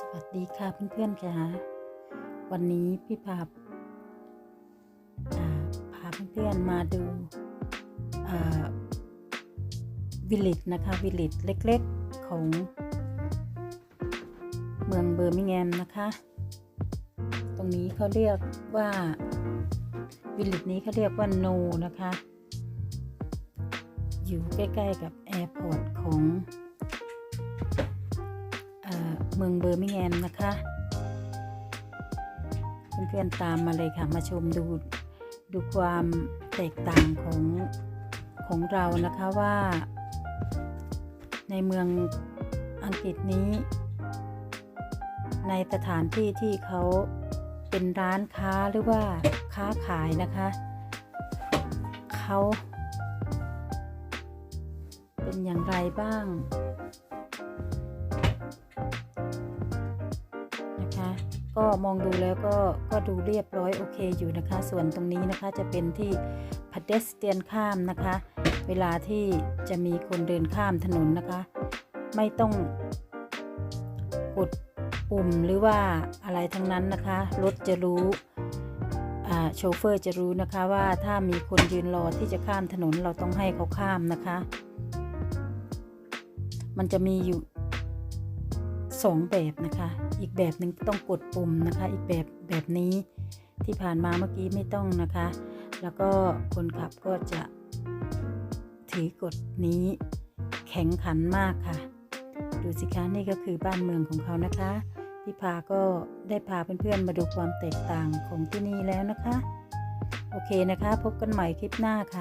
สวัสดีค่ะเพื่อนๆค่ะวันนี้พี่พาพาเพื่อนๆมาดูวิลเลจนะคะวิลเลจเล็กๆของเมืองเบอร์มิงแฮมนะคะ ตรงนี้เขาเรียกว่าวิลเลจนี้เขาเรียกว่าโนนะคะ อยู่ใกล้ๆกับแอร์พอร์ตของ เมืองเบอร์มิงแฮมนะคะเพื่อนๆตามมาเลยค่ะมาชมดูดูความแตกต่างของของเรานะคะว่า ในเมืองอังกฤษนี้ ในสถานที่ที่เขาเป็นร้านค้าหรือว่าค้าขายนะคะเขาเป็นอย่างไรบ้าง ก็มองดูแล้วก็ก็ดูเรียบร้อยโอเคอยู่นะคะ ส่วนตรงนี้นะคะจะเป็นที่ pedestrian ข้ามนะคะ เวลาที่จะมีคนเดินข้ามถนนนะคะ ไม่ต้องกดปุ่มหรือว่าอะไรทั้งนั้นนะคะ รถจะรู้อ่าโชเฟอร์จะรู้นะคะว่าถ้ามีคนยืนรอที่จะข้ามถนนเราต้องให้เขาข้ามนะคะ มันจะมีอยู่ สองแบบนะคะ อีกแบบหนึ่งต้องกดปุ่มนะคะ อีกแบบแบบนี้ที่ผ่านมาเมื่อกี้ไม่ต้องนะคะ แล้วก็คนขับก็จะถือกฎนี้แข็งขันมากค่ะ ดูสิคะนี่ก็คือบ้านเมืองของเขานะคะ พี่พาก็ได้พาเพื่อนๆมาดูความแตกต่างของที่นี่แล้วนะคะ โอเคนะคะ พบกันใหม่คลิปหน้าค่ะ